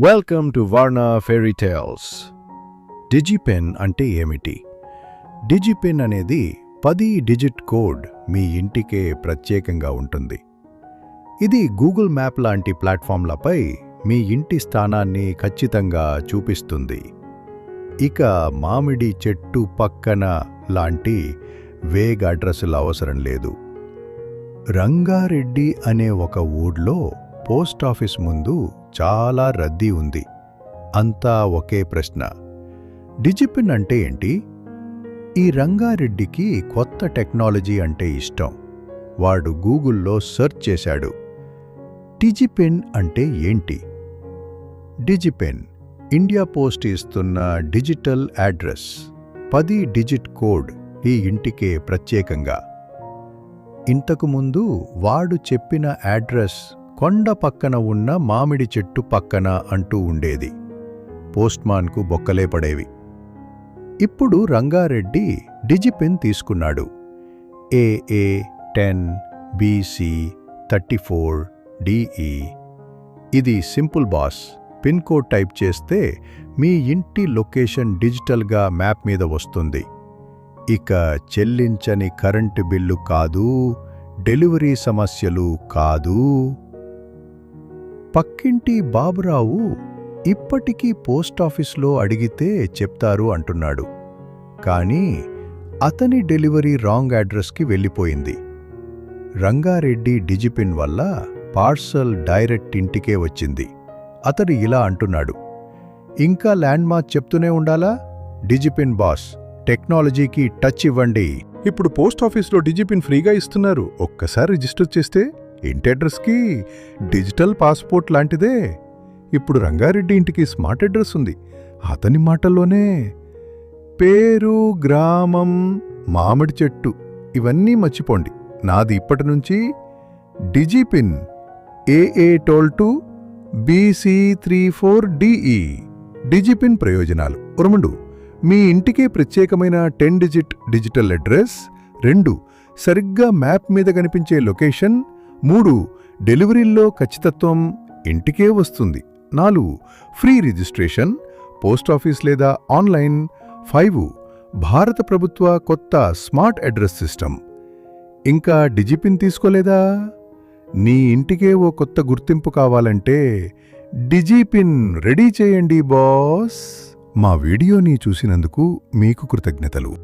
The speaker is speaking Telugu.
Welcome to Varna fairy tales DIGIPIN అంటే ఏమిటి? డిజిపెన్ అనేది పది డిజిట్ కోడ్ మీ ఇంటికే ప్రత్యేకంగా ఉంటుంది. ఇది గూగుల్ మ్యాప్ లాంటి ప్లాట్ఫామ్లపై మీ ఇంటి స్థానాన్ని ఖచ్చితంగా చూపిస్తుంది. ఇక మామిడి చెట్టు పక్కన లాంటి వేగ్ అడ్రస్లు అవసరం లేదు. రంగారెడ్డి అనే ఒక ఊళ్ళో పోస్టాఫీస్ ముందు చాలా రద్దీ ఉంది. అంతా ఒకే ప్రశ్న. డిజిపిన్ అంటే ఏంటి? ఈ రంగారెడ్డికి కొత్త టెక్నాలజీ అంటే ఇష్టం. వాడు గూగుల్లో సెర్చ్ చేశాడు. డిజిపెన్ అంటే ఏంటి? డిజిపెన్ ఇండియా పోస్ట్ ఇస్తున్న డిజిటల్ అడ్రస్. పది డిజిట్ కోడ్ ఈ ఇంటికే ప్రత్యేకంగా. ఇంతకుముందు వాడు చెప్పిన అడ్రస్ కొండ పక్కన ఉన్న మామిడి చెట్టు పక్కన అంటూ ఉండేది. పోస్ట్మాన్కు బొక్కలే పడేవి. ఇప్పుడు రంగారెడ్డి డిజిపెన్ తీసుకున్నాడు. AA ten BC thirty four DE. ఇది simple boss. Pin code type చేస్తే మీ ఇంటి లొకేషన్ డిజిటల్గా మ్యాప్ మీద వస్తుంది. ఇక చెల్లించని కరెంటు బిల్లు కాదు డెలివరీ సమస్యలు కాదు. పక్కింటి బాబురావు ఇప్పటికీ పోస్టాఫీస్లో అడిగితే చెప్తారు అంటున్నాడు. కానీ అతని డెలివరీ రాంగ్ అడ్రస్కి వెళ్ళిపోయింది. రంగారెడ్డి డిజిపిన్ వల్ల పార్సల్ డైరెక్ట్ ఇంటికే వచ్చింది. అతడు ఇలా అంటున్నాడు. ఇంకా ల్యాండ్ మార్క్ చెప్తూనే ఉండాలా? డిజిపిన్ బాస్ టెక్నాలజీకి టచ్ ఇవ్వండి. ఇప్పుడు పోస్టాఫీసులో డిజిపిన్ ఫ్రీగా ఇస్తున్నారు. ఒక్కసారి రిజిస్టర్ చేస్తే ఇంటి అడ్రస్కి డిజిటల్ పాస్పోర్ట్ లాంటిదే. ఇప్పుడు రంగారెడ్డి ఇంటికి స్మార్ట్ అడ్రస్ ఉంది. అతని మాటల్లోనే పేరు గ్రామం మామిడి చెట్టు ఇవన్నీ మర్చిపోండి. నాది ఇప్పటి నుంచి DIGIPIN AA toll two BC three four DE. DIGIPIN ప్రయోజనాలు. ఉరమండు మీ ఇంటికే ప్రత్యేకమైన టెన్ డిజిట్ డిజిటల్ అడ్రస్. రెండు సరిగ్గా మ్యాప్ మీద కనిపించే లొకేషన్. మూడు డెలివరీల్లో ఖచ్చితత్వం ఇంటికే వస్తుంది. నాలుగు ఫ్రీ రిజిస్ట్రేషన్ పోస్ట్ ఆఫీస్ లేదా ఆన్లైన్. ఫైవ్ భారత ప్రభుత్వ కొత్త స్మార్ట్ అడ్రస్ సిస్టమ్. ఇంకా డిజిపిన్ తీసుకోలేదా? నీ ఇంటికే ఓ కొత్త గుర్తింపు కావాలంటే డిజిపిన్ రెడీ చేయండి బాస్. మా వీడియోని చూసినందుకు మీకు కృతజ్ఞతలు.